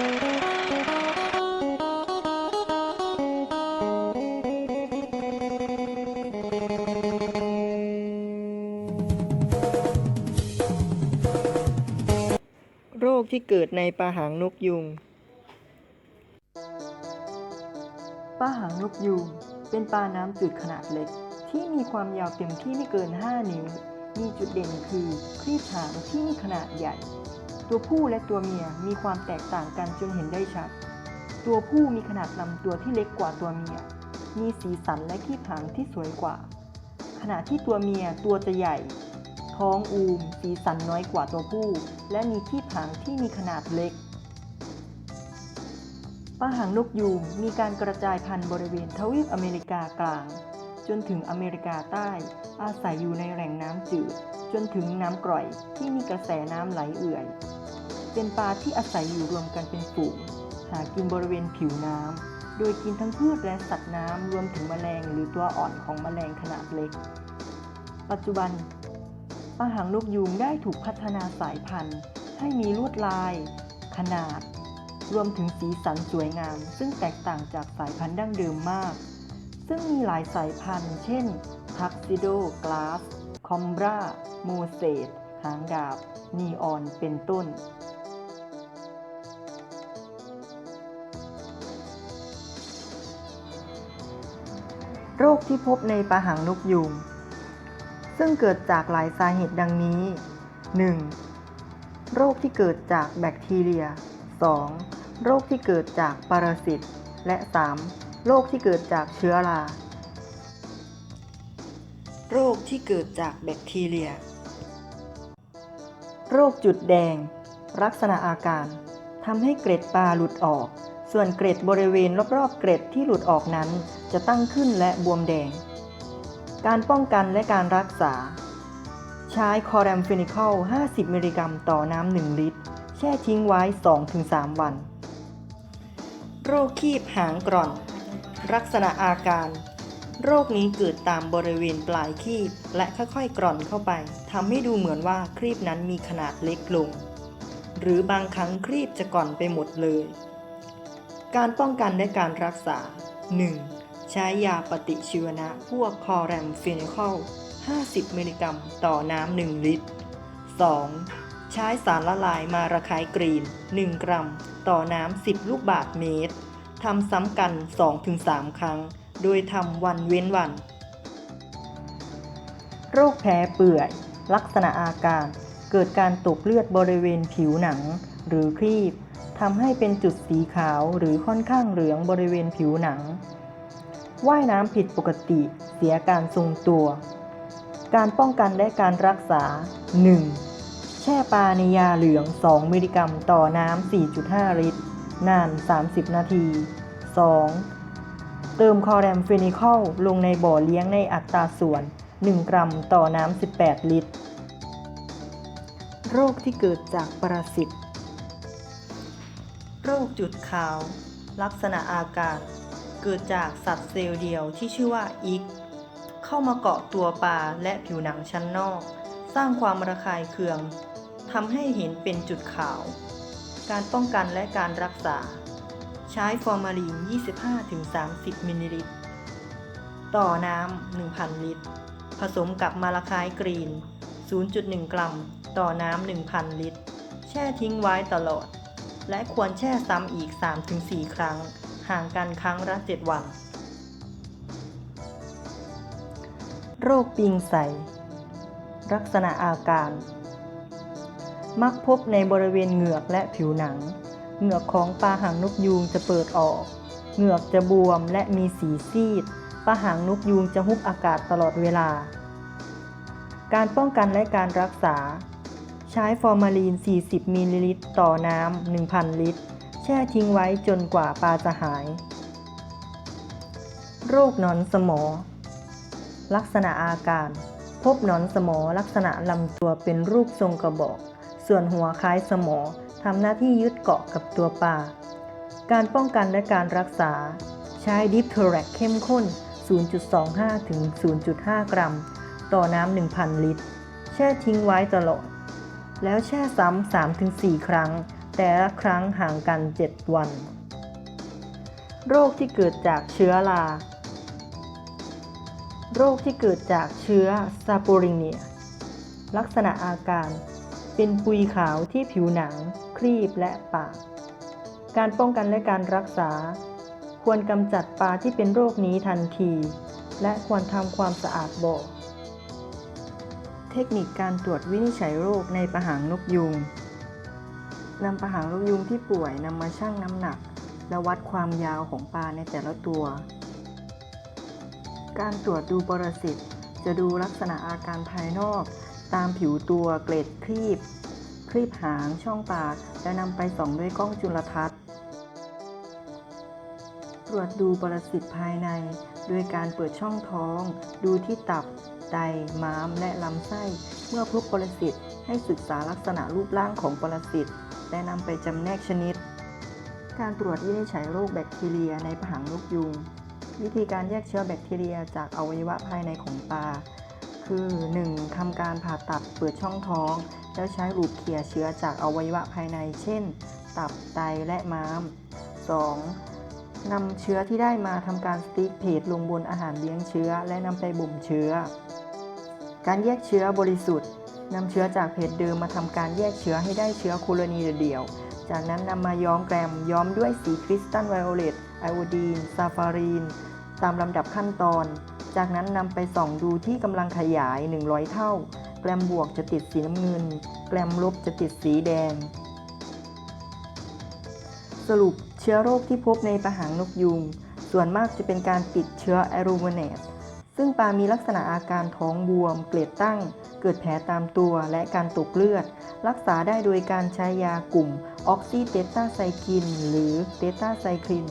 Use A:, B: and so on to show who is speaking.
A: โรคที่เกิดในปลาหางนกยุงปลาหางนกยูงเป็นปลาน้ำจืดขนาดเล็ก ที่มีความยาวเต็มที่ไม่เกิน 5 นิ้ว มีจุดเด่นคือครีบหางที่มีขนาดใหญ่ ตัวผู้และตัวเมียมีความแตกต่างกันจนเห็นได้ชัด ตัวผู้มีขนาดลำตัวที่เล็กกว่าตัวเมีย มีสีสันและครีบหางที่สวยกว่า ขณะที่ตัวเมียตัวจะใหญ่ ท้องอูม สีสันน้อยกว่าตัวผู้ และมีครีบหางที่มีขนาดเล็กปลาหางนกยูงมีการกระจายพันธุ์บริเวณทวีปอเมริกากลาง จนถึงอเมริกาใต้ อาศัยอยู่ในแหล่งน้ำจืด จนถึงน้ำกร่อยที่มีกระแสน้ำไหลเอื่อย เป็นปลาที่อาศัยอยู่รวมกันเป็นฝูง หากินบริเวณผิวน้ำ โดยกินทั้งพืชและสัตว์น้ำรวมถึงแมลงหรือตัวอ่อนของแมลงขนาดเล็ก ปัจจุบันปลาหางนกยูงได้ถูกพัฒนาสายพันธุ์ ให้มีลวดลาย ขนาด รวมถึงสีสันสวยงาม ซึ่งแตกต่างจากสายพันธุ์ดั้งเดิมมาก ซึ่งมีหลายสายพันธุ์ เช่นทักซิโดกลาส คอมบราโมเสสหางดาบ นีออน เป็นต้น โรคที่พบในปลาหางนกยูงซึ่งเกิดจากหลายสาเหตุดังนี้ 1. โรคที่เกิดจากแบคทีเรีย 2. โรคที่เกิดจากปรสิต และ 3. โรคที่เกิดจากเชื้อรา โรคที่เกิดจากแบคทีเรีย โรคจุดแดง ลักษณะอาการทำให้เกร็ดปลาหลุดออก ส่วนเกร็ดบริเวณรอบๆ เกร็ดที่หลุดออกนั้น จะตั้งขึ้นและบวมแดง การป้องกันและการรักษา ใช้คอแรมฟินิคอล 50 มิลลิกรัมต่อน้ำ 1 ลิตร แช่ทิ้งไว้ 2-3 วัน โรคคีบหางกร่อน ลักษณะอาการ โรคนี้เกิดตามบริเวณปลายคีบ และค่อยๆกร่อนเข้าไปทำให้ดูเหมือนว่าครีบนั้นมีขนาดเล็กลง หรือบางครั้งครีบจะก่อนไปหมดเลยการป้องกันและการรักษา 1. ใช้ยาปฏิชีวนะพวกคอแรมฟินิคอล 50 มิลลิกรัมต่อน้ำ 1 ลิตร 2. ใช้สารละลายมาระคายกรีน 1 กรัม ต่อน้ำ 10 ลูกบาศก์เมตร ทำซ้ำกัน 2-3 ครั้ง โดยทำวันเว้นวัน โรคแพ้เปื่อย ลักษณะอาการ เกิดการตกเลือดบริเวณผิวหนัง หรือครีบทำให้เป็นจุดสีขาวหรือค่อนข้างเหลืองบริเวณผิวหนัง ว่ายน้ำผิดปกติ เสียการทรงตัว การป้องกันและการรักษา 1. แช่ปลาในยาเหลือง 2 มิลลิกรัมต่อน้ำ 4.5 ลิตร นาน 30 นาที 2. เติมคอแรมเฟนิคอลลงในบ่อเลี้ยงในอัตราส่วน 1 กรัมต่อน้ำ 18 ลิตร โรคที่เกิดจากปรสิต โรคจุดขาว ลักษณะอาการ เกิดจากสัตว์เซลล์เดียวที่ชื่อว่าอิกเข้ามาเกาะตัวปลาและผิวหนังชั้นนอก สร้างความระคายเคืองทำให้เห็นเป็นจุดขาว การป้องกันและการรักษา ใช้ฟอร์มาลีน 25-30 มิลลิลิตร ต่อน้ำ 1,000 ลิตร ผสมกับมาระคายกรีน 0.1 กรัม ต่อน้ำ 1,000 ลิตร แช่ทิ้งไว้ตลอด และควรแช่ซ้ำอีก 3-4 ครั้ง ห่างกันครั้งละ7วัน โรคปิงใส ลักษณะอาการ มักพบในบริเวณเหงือกและผิวหนัง เหงือกของปลาหางนกยูงจะเปิดออก เหงือกจะบวมและมีสีซีด ปลาหางนกยูงจะฮุบอากาศตลอดเวลา การป้องกันและการรักษา ใช้ฟอร์มาลีน 40 มิลลิลิตร ต่อน้ำ 1,000 ลิตร แช่ทิ้งไว้จนกว่าปลาจะหาย โรคหนอนสมอ ลักษณะอาการ พบหนอนสมอลักษณะลำตัวเป็นรูปทรงกระบอก ส่วนหัวคล้ายสมอทำหน้าที่ยึดเกาะกับตัวปลา การป้องกันและการรักษา ใช้ดิฟเทอแรกเข้มข้น 0.25 ถึง 0.5 กรัม ต่อน้ำ 1,000 ลิตร แช่ทิ้งไว้ตลอด แล้วแช่ซ้ำ3-4 ครั้ง แต่ละครั้งห่างกัน 7 วัน โรคที่เกิดจากเชื้อรา โรคที่เกิดจากเชื้อซาโปริเนีย ลักษณะอาการ เป็นปุยขาวที่ผิวหนัง ครีบและปาก การป้องกันและการรักษา ควรกำจัดปลาที่เป็นโรคนี้ทันที และควรทำความสะอาดบ่อ เทคนิคการตรวจวินิจฉัยโรคในปะหางนกยูง นำปะหางนกยูงที่ป่วยนำมาชั่งน้ำหนัก และวัดความยาวของปลาในแต่ละตัว การตรวจดูปรสิตจะดูลักษณะอาการภายนอก ตามผิวตัวเกล็ดครีบ ครีบหางช่องปากและนำไปส่องด้วยกล้องจุลทรรศน์ ตรวจดูปรสิตภายใน โดยการเปิดช่องท้อง ดูที่ตับ ไต ม้ามและลำไส้ เมื่อพบปรสิตให้ศึกษาลักษณะรูปร่างของปรสิต และนำไปจำแนกชนิด การตรวจวินิจฉัยโรคแบคทีเรียในผางนกยูงวิธีการแยกเชื้อแบคทีเรียจากอวัยวะภายในของปลาคือ 1. ทำการผ่าตัดเปิดช่องท้อง แล้วใช้รูปเขี่ยเชื้อจากอวัยวะภายใน เช่น ตับไตและม้าม 2. นำเชื้อที่ได้มาทำการสติ๊กเพจลงบนอาหารเลี้ยงเชื้อ และนำไปบ่มเชื้อ การแยกเชื้อบริสุทธิ์ นำเชื้อจากเพจเดิมมาทำการแยกเชื้อให้ได้เชื้อโคโลนีเดี่ยว จากนั้นนำมาย้อมแกรมย้อมด้วยสีคริสตัลไวโอเลตไอโอดีน ซาฟารีน ตามลำดับขั้นตอน จากนั้นนำไปส่องดูที่กำลังขยาย 100 เท่า แกรมบวกจะติดสีน้ำเงิน แกรมลบจะติดสีแดง สรุปเชื้อโรคที่พบในปะหางนกยูงส่วนมากจะเป็นการติดเชื้อแอโรโมเนตซึ่งปลามีลักษณะอาการท้องบวม เกล็ดตั้ง เกิดแผลตามตัวและการตกเลือด รักษาได้โดยการใช้ยากลุ่มออกซิเตตาไซคิน หรือเตตาไซคลิน